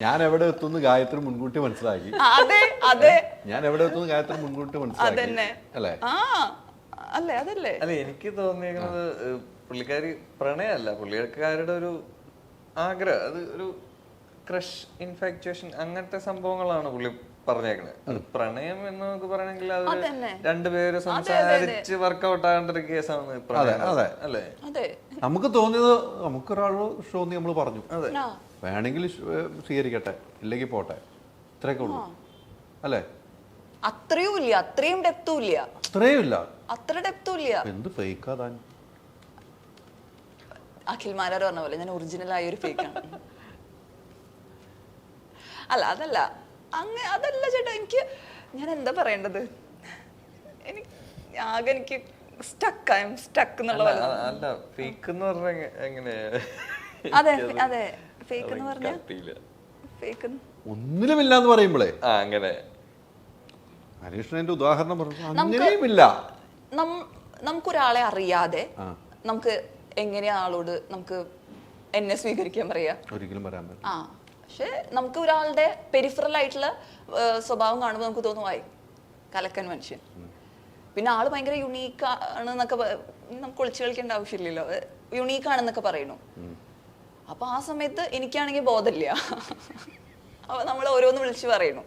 ഞാൻ എവിടെ എത്തുന്നു ഗായത്രി മുൻകൂട്ടി മനസ്സിലാക്കി. അതെ അതെ. ഞാൻ എവിടെ എത്തുന്നു ഗായത്രി മുൻകൂട്ടി മനസ്സിലാക്കി. അതന്നെ. അല്ലേ? ആ അല്ലേ അതല്ലേ? അല്ല എനിക്ക് തോന്നിയിരിക്കുന്നത് പുള്ളിക്കാരി പ്രണയമല്ല. പുള്ളിക്കാരുടെ ഒരു ആഗ്രഹം അത് ഒരു ക്രഷ് ഇൻഫാക്ച്വേഷൻ അങ്ങനത്തെ സംഭവങ്ങളാണ് പുള്ളി പറഞ്ഞേക്കണത് അത് പ്രണയം എന്ന് നമുക്ക് പറയണെങ്കിൽ അത്. രണ്ടുപേര് സംസാരിച്ച് വർക്കൗട്ട് ആകേണ്ട ഒരു കേസാണ് പ്രണയം. അതെ. അല്ലേ? അതെ. നമുക്ക് തോന്നിയത് നമുക്കൊരാളോ ഷോന്ന് നമ്മൾ പറഞ്ഞു. ആ, വേണമെങ്കിൽ സ്വീകരിക്കട്ടെ. ഇല്ലെങ്കിൽ പോട്ടെ. ഇത്രയൊക്കെ ഉള്ളൂ. അല്ലേ? അത്രയും ഇല്ല. അത്രയും ഡെപ്തും ഇല്ല. അത്രയും ഇല്ല. അത്ര ഡെപ്തും ഇല്ല. എന്ത് ഫേക്കാ താൻ? അഖിൽ മാരാർ പറഞ്ഞ പോലെ ഞാൻ ഒറിജിനൽ ആയ ഒരു ഫേക്കാണ് അല്ല അതല്ല. അങ്ങ അതല്ല ചേട്ടാ എനിക്ക് ഞാൻ എന്താ പറയേണ്ടത്? എനിക്ക് ആകെ എനിക്ക് സ്റ്റക്ക് സ്റ്റക്ക് എന്നുള്ള അല്ല ഫേക്ക് എന്ന് പറഞ്ഞ എങ്ങനെയാ? അതെ അതെ. ഫേക്ക് എന്ന് ഫേക്ക് ഒന്നിലുമില്ല എന്ന് പറയുമ്പോഴേ ആ അങ്ങനെ. ഉദാഹരണം പറഞ്ഞു അങ്ങനെയുമില്ല. നമുക്കൊരാളെ അറിയാതെ നമുക്ക് എങ്ങനെയാ ആളോട് നമുക്ക് എന്നെ സ്വീകരിക്കാൻ പറയാ? ഒരിക്കലും പറയാൻ പറ്റില്ല. ആ പക്ഷെ നമുക്ക് ഒരാളുടെ പെരിഫറൽ ആയിട്ടുള്ള സ്വഭാവം കാണുമ്പോൾ നമുക്ക് തോന്നുമായി കലക്കൻ മനുഷ്യൻ. പിന്നെ ആൾ ഭയങ്കര യുണീക്ക് ആണ് എന്നൊക്കെ നമുക്ക് ഒളിച്ചു കളിക്കേണ്ട ആവശ്യമില്ലല്ലോ. യുണീക്ക് ആണെന്നൊക്കെ പറയുന്നു. അപ്പൊ ആ സമയത്ത് എനിക്കാണെങ്കിൽ ബോധമില്ല. അപ്പൊ നമ്മൾ ഓരോന്ന് വിളിച്ചു പറയുന്നു.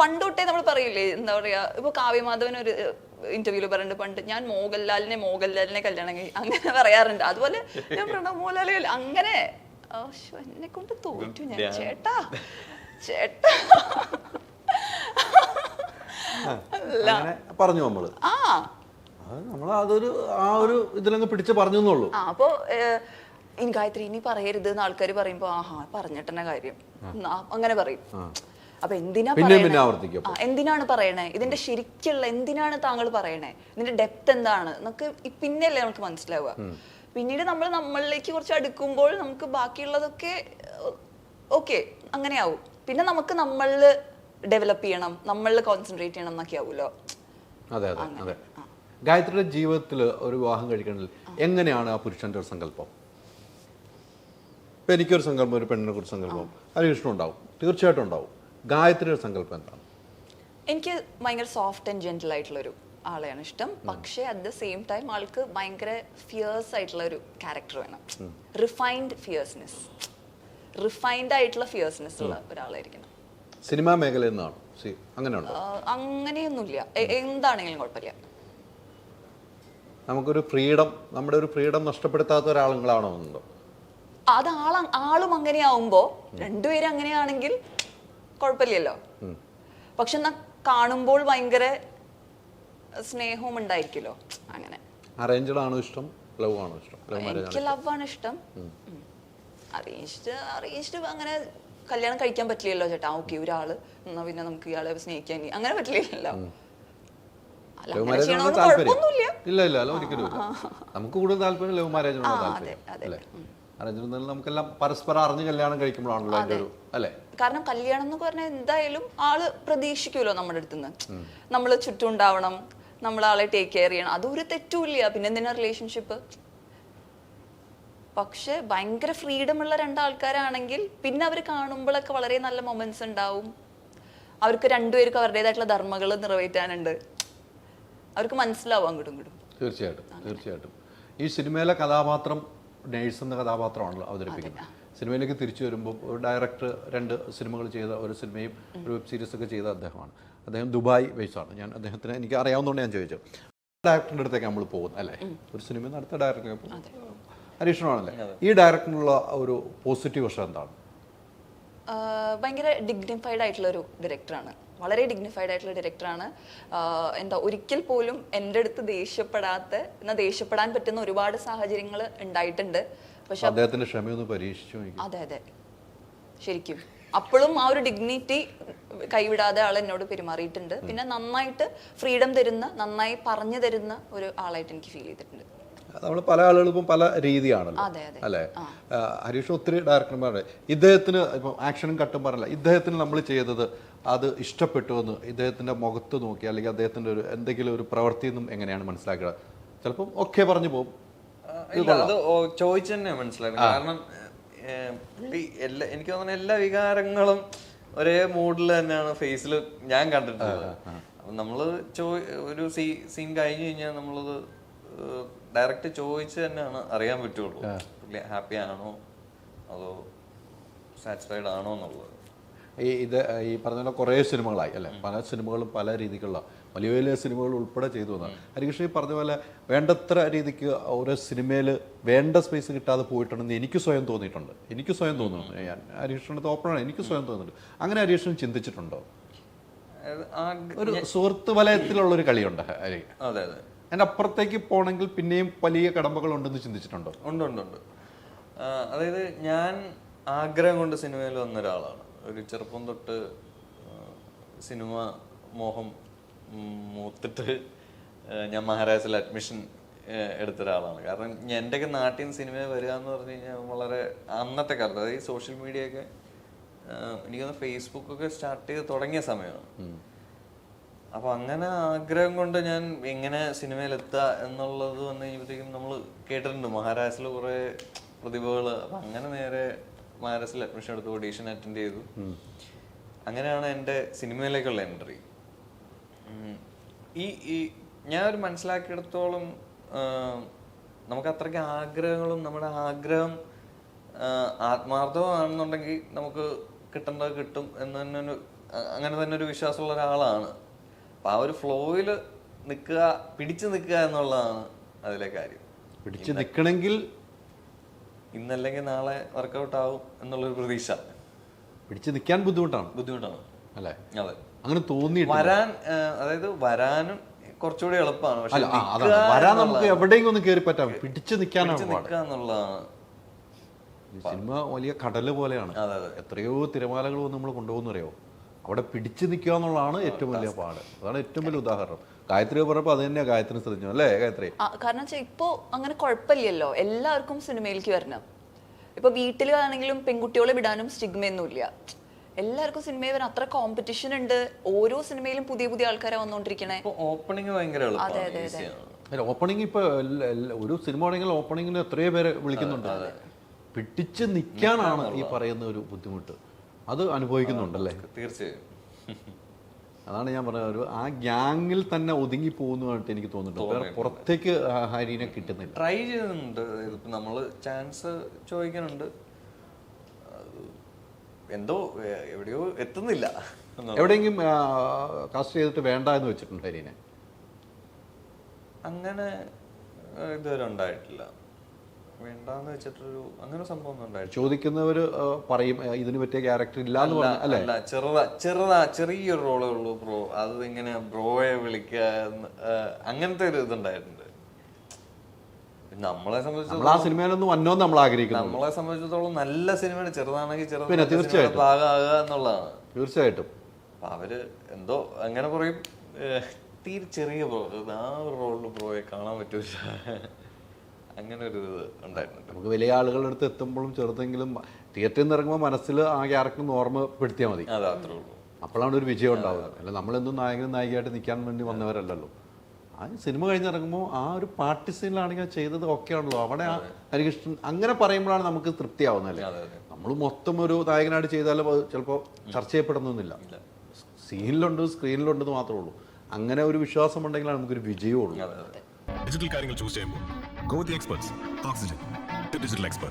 പണ്ടൊട്ടേ നമ്മൾ പറയില്ലേ എന്താ പറയാ ഇപ്പൊ കാവ്യമാധവൻ ഒരു ഇന്റർവ്യൂൽ പറയുന്നുണ്ട് പണ്ട് ഞാൻ മോഹൻലാലിനെ മോഹൻലാലിനെ കല്യാണം കഴി അങ്ങനെ പറയാറുണ്ട്. അതുപോലെ ഞാൻ പ്രണവ് മോഹൻലാലെ അങ്ങനെ. എന്നെ കൊണ്ട് തോറ്റു ഞാൻ. ചേട്ടാ ചേട്ടാ. പറഞ്ഞു നമ്മൾ? ആ. നമ്മൾ അതൊരു ആ ഒരു ഇതിലങ്ങ് പിടിച്ച് പറഞ്ഞു എന്നുള്ളൂ ആ അപ്പോ ഇനി ഗായത്രി ഇനി പറയരുത് എന്ന് ആൾക്കാർ പറയുമ്പോ ആഹാ പറഞ്ഞിട്ടെന്ന കാര്യം. അങ്ങനെ പറയും. അപ്പൊ എന്തിനാ പറയണേ? എന്തിനാണ് പറയണേ? ഇതിന്റെ ശരിക്കുള്ള എന്തിനാണ് താങ്കൾ പറയണേ? ഇതിന്റെ ഡെപ്ത് എന്താണ്? നമുക്ക് പിന്നെയല്ലേ നമുക്ക് മനസ്സിലാവുക. പിന്നീട് നമ്മൾ നമ്മളിലേക്ക് കുറച്ച് അടുക്കുമ്പോൾ നമുക്ക് ബാക്കിയുള്ളതൊക്കെ ഓക്കെ അങ്ങനെയാവും. പിന്നെ നമുക്ക് നമ്മളിൽ ഡെവലപ്പ് ചെയ്യണം നമ്മളിൽ കോൺസെൻട്രേറ്റ് ചെയ്യണം എന്നൊക്കെ ആവുമല്ലോ. അതെ അതെ അതെ. ഗായത്രിയുടെ ജീവിതത്തിൽ ഒരു വിവാഹം കഴിക്കണമെങ്കിൽ എങ്ങനെയാണ് ആ പുരുഷന്റെ ഒരു സങ്കല്പം? ഇപ്പൊ എനിക്കൊരു സങ്കല്പം ഒരു പെണ്ണിനെ കുറിച്ച് സങ്കല്പം ഹരികൃഷ്ണൻ ഉണ്ടാവും. തീർച്ചയായിട്ടും ഉണ്ടാവും. ഗായത്രിയുടെ സങ്കല്പം എന്താണ്? എനിക്ക് ഭയങ്കര സോഫ്റ്റ് ആൻഡ് ജെന്റിൽ ആയിട്ടുള്ളൊരു ആളെയാണ് ഇഷ്ടം. പക്ഷേ അറ്റ് ദ സെയിം ടൈം ആൾക്ക് ഭയങ്കര ഫിയേഴ്സ് ആയിട്ടുള്ള ഒരു ക്യാരക്ടർ വേണം റിഫൈൻഡ് ഫിയേഴ്സ്നെസ് റിഫൈൻഡ് ആയിട്ടുള്ള ഫിയേഴ്സ്നെസ് ഉള്ള ഒരാളായിരിക്കണം. സിനിമാ മേഖലയിൽ നിന്നാണ്? അങ്ങനെയൊന്നുമില്ല. എന്താണെങ്കിലും കുഴപ്പമില്ല. നമുക്കൊരു ഫ്രീഡം നമ്മുടെ ഒരു ഫ്രീഡം നഷ്ടപ്പെടുത്താത്ത ഒരാളുകളാണോ എന്നുണ്ടോ അത് ആളും ആളും അങ്ങനെയാവുമ്പോ രണ്ടുപേരും അങ്ങനെയാണെങ്കിൽ കുഴപ്പമില്ലല്ലോ പക്ഷെ എന്നാ കാണുമ്പോൾ ഭയങ്കര സ്നേഹവും ഉണ്ടായിരിക്കുമല്ലോ. അങ്ങനെ. അറേഞ്ച്ഡ് ആണോ ഇഷ്ടം? ലവ് ആണോ ഇഷ്ടം? എനിക്ക് ലവ് ആണ് ഇഷ്ടം അറേഞ്ച്ഡ് അറേഞ്ച്ഡ് അങ്ങനെ കല്യാണം കഴിക്കാൻ പറ്റില്ലല്ലോ ചേട്ടാ. ഓക്കെ ഒരാൾ. എന്നാ പിന്നെ നമുക്ക് ഇയാളെ സ്നേഹിക്കാൻ അങ്ങനെ പറ്റില്ലല്ലോ. ലവ് മാരേജ് താല്പര്യം. ഇല്ല ഇല്ല അല്ല ഒരിക്കലും ഇല്ല. നമുക്ക് കൂടുതൽ താല്പര്യം ലവ് മാരേജിനോട് താല്പര്യം. അല്ലേ? അറേഞ്ച് നമുക്കെല്ലാം പരസ്പരം അറിഞ്ഞ് കല്യാണം കഴിക്കുമ്പോഴാണല്ലോ അതിന്റെ ഒരു അല്ലേ? കാരണം കല്യാണം എന്ന് പറഞ്ഞാൽ എന്തായാലും ആൾ പ്രതീക്ഷിക്കുമല്ലോ നമ്മുടെ അടുത്ത് നിന്ന് നമ്മൾ ചുറ്റും ഉണ്ടാവണം നമ്മൾ ആളെ ടേക്ക് കെയർ ചെയ്യണം അതൊരു തെറ്റുമില്ല. പിന്നെ എന്തിനാ റിലേഷൻഷിപ്പ് പക്ഷെ ഭയങ്കര ഫ്രീഡം ഉള്ള രണ്ടാൾക്കാരാണെങ്കിൽ പിന്നെ അവർ കാണുമ്പോഴൊക്കെ വളരെ നല്ല മൊമെന്റ്സ് ഉണ്ടാവും. അവർക്ക് രണ്ടുപേർക്കും അവരുടേതായിട്ടുള്ള ധർമ്മങ്ങൾ നിറവേറ്റാനുണ്ട്. അവർക്ക് മനസ്സിലാവും അങ്ങോട്ടും ഇങ്ങോട്ടും. തീർച്ചയായിട്ടും തീർച്ചയായിട്ടും. ഈ സിനിമയിലെ കഥാപാത്രം നേഴ്സ് എന്ന കഥാപാത്രമാണല്ലോ അവതരിപ്പിക്കുന്നത്. സിനിമയിലേക്ക് തിരിച്ചു വരുമ്പോൾ ഒരു ഡയറക്ടർ രണ്ട് സിനിമകൾ ചെയ്ത ഒരു സിനിമയും ഒരു വെബ് സീരീസ് ഒക്കെ ചെയ്ത അദ്ദേഹമാണ്. അദ്ദേഹം ദുബായ് ബേസാണ് ഞാൻ അദ്ദേഹത്തിന് എനിക്ക് അറിയാവുന്നതുകൊണ്ട് ഞാൻ ചോദിച്ചു. ഡയറക്ടറിന്റെ അടുത്തേക്ക് നമ്മൾ പോകുന്നത് അല്ലേ? ഒരു സിനിമ അടുത്ത ഡയറക്ടറെ അരീഷണമാണല്ലേ ഈ ഡയറക്ടറിനുള്ള ഒരു പോസിറ്റീവ് വശം എന്താണ്? ഭയങ്കര ഡിഗ്നിഫൈഡ് ആയിട്ടുള്ള ഒരു ഡയറക്ടറാണ് വളരെ ഡിഗ്നിഫൈഡ് ആയിട്ടുള്ള ഡയറക്ടറാണ് എന്താ ഒരിക്കൽ പോലും എന്റെ അടുത്ത് ദേഷ്യപ്പെടാത്ത എന്നാൽ ദേഷ്യപ്പെടാൻ പറ്റുന്ന ഒരുപാട് സാഹചര്യങ്ങൾ ഉണ്ടായിട്ടുണ്ട്. പക്ഷെ അദ്ദേഹത്തിന്റെ ക്ഷമയൊന്ന് പരീക്ഷിച്ചു അതെ അതെ. ശരിക്കും. അപ്പോഴും ആ ഒരു ഡിഗ്നിറ്റി കൈവിടാതെ ആൾ എന്നോട് പെരുമാറിയിട്ടുണ്ട്. പിന്നെ നന്നായിട്ട് ഫ്രീഡം തരുന്ന നന്നായി പറഞ്ഞു തരുന്ന ഒരു ആളായിട്ട് എനിക്ക് ഫീൽ ചെയ്തിട്ടുണ്ട്. നമ്മൾ പല ആളുകളും പല രീതിയാണല്ലോ. അല്ലേ? ഹരീഷ് ഒത്തിരി ഡയറക്ടർമാരുടെ ഇദ്ദേഹത്തിന് ഇപ്പം ആക്ഷനും കട്ടും പറഞ്ഞില്ല. ഇദ്ദേഹത്തിന് നമ്മൾ ചെയ്തത് അത് ഇഷ്ടപ്പെട്ടു എന്ന് ഇദ്ദേഹത്തിന്റെ മുഖത്ത് നോക്കി അല്ലെങ്കിൽ അദ്ദേഹത്തിന്റെ ഒരു എന്തെങ്കിലും ഒരു പ്രവൃത്തി എന്നും എങ്ങനെയാണ് മനസ്സിലാക്കുക? ചിലപ്പം ഒക്കെ പറഞ്ഞു പോകും. ഇല്ല അത് ചോദിച്ചു തന്നെ മനസ്സിലാക്കണം കാരണം എല്ലാ എനിക്ക് തോന്നുന്ന എല്ലാ വികാരങ്ങളും ഒരേ മൂഡിൽ തന്നെയാണ് ഫേസിൽ ഞാൻ കണ്ടിട്ടുള്ളത്. അപ്പം നമ്മൾ ചോ ഒരു സീ സീൻ കഴിഞ്ഞു കഴിഞ്ഞാൽ നമ്മളത് ഡയറക്റ്റ് ചോദിച്ച് തന്നെയാണ് അറിയാൻ പറ്റുള്ളൂ. ഹാപ്പി ആണോ? അതോ സാറ്റിസ്ഫൈഡ് ആണോ എന്നുള്ളത്. ഈ ഇത് ഈ പറഞ്ഞ പോലെ കുറേ സിനിമകളായി അല്ലേ? പല സിനിമകളും പല രീതിക്കുള്ള വലിയ വലിയ സിനിമകൾ ഉൾപ്പെടെ ചെയ്തു വന്നത് ഹരികൃഷ്ണൻ ഈ പറഞ്ഞ പോലെ വേണ്ടത്ര രീതിക്ക് ഓരോ സിനിമയിൽ വേണ്ട സ്പേസ് കിട്ടാതെ പോയിട്ടുണ്ടെന്ന് എനിക്ക് സ്വയം തോന്നിയിട്ടുണ്ട്. എനിക്ക് സ്വയം തോന്നുന്നു. ഞാൻ ഹരികൃഷ്ണന്റെ ഓപ്പണാണ് എനിക്ക് സ്വയം തോന്നുന്നുണ്ട്. അങ്ങനെ ഹരികൃഷ്ണൻ ചിന്തിച്ചിട്ടുണ്ടോ? ഒരു സുഹൃത്ത് വലയത്തിലുള്ള ഒരു കളിയുണ്ട് അതെ അതെ. അതിന്റെ അപ്പുറത്തേക്ക് പോകണമെങ്കിൽ പിന്നെയും വലിയ കടമ്പകൾ ഉണ്ടെന്ന് ചിന്തിച്ചിട്ടുണ്ടോ? ഉണ്ട് ഉണ്ട് ഉണ്ട്. അതായത് ഞാൻ ആഗ്രഹം കൊണ്ട് സിനിമയിൽ വന്ന ഒരാളാണ്. ഒരു ചെറുപ്പം തൊട്ട് സിനിമ മോഹം മൂത്തിട്ട് ഞാൻ മഹാരാജയിൽ അഡ്മിഷൻ എടുത്ത ഒരാളാണ് കാരണം എന്റെയൊക്കെ നാട്ടിൽ നിന്ന് സിനിമ വരിക എന്ന് പറഞ്ഞു കഴിഞ്ഞാൽ വളരെ അന്നത്തെ കാലത്ത് അതായത് സോഷ്യൽ മീഡിയ ഒക്കെ ആ, എനിക്ക് തോന്നുന്നു ഫേസ്ബുക്കൊക്കെ സ്റ്റാർട്ട് ചെയ്ത് തുടങ്ങിയ സമയമാണ്. അപ്പൊ അങ്ങനെ ആഗ്രഹം കൊണ്ട് ഞാൻ എങ്ങനെ സിനിമയിൽ എത്തുക എന്നുള്ളത് വന്നു കഴിയുമ്പോഴത്തേക്കും നമ്മൾ കേട്ടിട്ടുണ്ട് മഹാരാഷ്ട്രയിൽ കുറേ പ്രതിഭകൾ അപ്പൊ അങ്ങനെ നേരെ മഹാരാഷ്ട്രയിൽ അഡ്മിഷൻ എടുത്തു ഓഡീഷൻ അറ്റൻഡ് ചെയ്തു. അങ്ങനെയാണ് എന്റെ സിനിമയിലേക്കുള്ള എൻട്രി ഈ ഈ ഞാൻ ഒരു മനസ്സിലാക്കിയെടുത്തോളം നമുക്ക് അത്രയ്ക്ക് ആഗ്രഹങ്ങളും നമ്മുടെ ആഗ്രഹം ആത്മാർത്ഥമാണെന്നുണ്ടെങ്കിൽ നമുക്ക് കിട്ടേണ്ടത് കിട്ടും എന്ന് തന്നെ ഒരു അങ്ങനെ തന്നെ ഒരു വിശ്വാസമുള്ള ഒരാളാണ്. അപ്പൊ ആ ഒരു ഫ്ലോയിൽ നിൽക്കുക പിടിച്ചു നിൽക്കുക എന്നുള്ളതാണ് അതിലെ കാര്യം. പിടിച്ചു നിൽക്കണമെങ്കിൽ ഇന്നല്ലെങ്കിൽ നാളെ വർക്കൗട്ട് ആവും എന്നുള്ളൊരു പ്രതീക്ഷ. പിടിച്ച് നിൽക്കാൻ ബുദ്ധിമുട്ടാണ്. ബുദ്ധിമുട്ടാണ്. അല്ലേ? അതെ. അങ്ങനെ തോന്നി വരാൻ അതായത് വരാനും കുറച്ചുകൂടി എളുപ്പമാണ്. പക്ഷെ വരാൻ നമുക്ക്. എവിടെയെങ്കിലും ഒന്ന് കയറി പറ്റാം. പിടിച്ച് നിൽക്കാനാണ് സിനിമ വലിയ കടൽ പോലെയാണ്. എത്രയോ തിരമാലകൾ വന്ന് നമ്മൾ കൊണ്ടുപോകുന്നറിയോ? അവിടെ പിടിച്ചു നിൽക്കുക എന്നുള്ളതാണ് ഏറ്റവും വലിയ പാട്. അതാണ് ഏറ്റവും വലിയ ഉദാഹരണം. ഗായത്രി പറഞ്ഞപ്പോൾ അത് തന്നെയാണ് ഗായത്രി ശ്രദ്ധിച്ചു അല്ലേ ഗായത്രി? കാരണം വെച്ചാൽ ഇപ്പോ അങ്ങനെ കുഴപ്പമില്ലല്ലോ എല്ലാവർക്കും സിനിമയിലേക്ക് വരണം. ഇപ്പൊ വീട്ടിലാണെങ്കിലും പെൺകുട്ടികളെ വിടാനും സ്റ്റിഗ്മയൊന്നുമില്ല. എല്ലാവർക്കും സിനിമയിൽ വരാൻ അത്ര കോമ്പറ്റീഷൻ ഉണ്ട്. ഓരോ സിനിമയിലും പുതിയ പുതിയ ആൾക്കാരെ വന്നുകൊണ്ടിരിക്കണേ ഇപ്പൊ ഓപ്പണിംഗ് ഭയങ്കര ഓപ്പണിംഗ് ഇപ്പൊ ഒരു സിനിമ ആണെങ്കിൽ ഓപ്പണിംഗിന് എത്രയോ പേരെ വിളിക്കുന്നുണ്ട്. പിടിച്ച് നിൽക്കാനാണ് ഈ പറയുന്ന ഒരു ബുദ്ധിമുട്ട്. അത് അനുഭവിക്കുന്നുണ്ടല്ലേ? തീർച്ചയായും. അതാണ് ഞാൻ പറഞ്ഞത്. ഒരു ആ ഗ്യാങ്ങിൽ തന്നെ ഒതുങ്ങി പോകുന്നതായിട്ട് എനിക്ക് തോന്നുന്നുണ്ട്. വേറെ പുറത്തേക്ക് ഹരിനെ കിട്ടുന്നില്ല. ട്രൈ ചെയ്യുന്നുണ്ട് ഇതിപ്പോ നമ്മൾ ചാൻസ് ചോദിക്കുന്നുണ്ട്. എന്തോ എവിടെയോ എത്തുന്നില്ല. എവിടെയെങ്കിലും കാസ്റ്റ് ചെയ്തിട്ട് വേണ്ട എന്ന് വെച്ചിട്ടുണ്ട് ഹരീനെ? അങ്ങനെ ഇതുവരെ ഉണ്ടായിട്ടില്ല. വേണ്ടാന്ന് വെച്ചിട്ടൊരു അങ്ങനെ സംഭവം ഒന്നും ഉണ്ടായിട്ടില്ല. ചോദിക്കുന്നവര് ആ, പറയും ഇതിന് പറ്റിയ ക്യാരക്ടർ ഇല്ല എന്ന് പറഞ്ഞു അല്ലേ? അല്ല ചെറുതാ ചെറുതാ ചെറിയൊരു റോളേ ഉള്ളൂ ബ്രോ അത് ഇങ്ങനെ ബ്രോയെ വിളിക്കുക ആ, അങ്ങനത്തെ ഒരു ഇതുണ്ടായിട്ടുണ്ട്. നമ്മളെ സംബന്ധിച്ചിടത്തോളം ആ സിനിമയിലൊന്നും വന്നോന്ന് നമ്മൾ ആഗ്രഹിക്കുന്നു. നമ്മളെ സംബന്ധിച്ചിടത്തോളം നല്ല സിനിമയാണ്. ചെറുതാണെങ്കിൽ തീർച്ചയായിട്ടും. ഭാഗമാകുക എന്നുള്ളതാണ്. തീർച്ചയായിട്ടും. അവർ എന്തോ അങ്ങനെ പറയും തീരെ ചെറിയ ബ്രോ ആ ഒരു റോളിൽ ബ്രോയെ കാണാൻ പറ്റൂല. അങ്ങനെ ഒരു ഇത് ഉണ്ടായിരുന്നു നമുക്ക് വലിയ ആളുകളുടെ അടുത്ത് എത്തുമ്പോഴും ചെറുതെങ്കിലും തിയേറ്ററിൽ നിന്ന് ഇറങ്ങുമ്പോൾ മനസ്സിൽ ആ ക്യാരക്ടർ ഓർമ്മപ്പെടുത്തിയാൽ മതി. അതെ അത്രേ ഉള്ളൂ. അപ്പോഴാണ് ഒരു വിജയം ഉണ്ടാവുക. അല്ല നമ്മളെന്നും നായകനും നായികയായിട്ട് നിൽക്കാൻ വേണ്ടി വന്നവരല്ലല്ലോ. ആ സിനിമ കഴിഞ്ഞിറങ്ങുമ്പോൾ ആ ഒരു പാർട്ടി സീനിലാണെങ്കിൽ ചെയ്തത് ഒക്കെ ആണല്ലോ അവിടെ ആ ഹരികൃഷ്ണൻ അങ്ങനെ പറയുമ്പോഴാണ് നമുക്ക് തൃപ്തിയാവുന്നത് അല്ലേ? അതെ അതെ. നമ്മൾ മൊത്തം ഒരു നായകനായിട്ട് ചെയ്താലും അത് ചിലപ്പോൾ ചർച്ച ചെയ്യപ്പെടുന്നൊന്നുമില്ല. സീനിലുണ്ട് സ്ക്രീനിലുണ്ടെന്ന് മാത്രമേ ഉള്ളൂ. അങ്ങനെ ഒരു വിശ്വാസം ഉണ്ടെങ്കിലാണ് നമുക്കൊരു വിജയമുള്ളൂ ഡിജിറ്റൽ കാര്യങ്ങൾ ചൂസ് ചെയ്യുമ്പോൾ Go with the experts. Oxygen, the digital expert.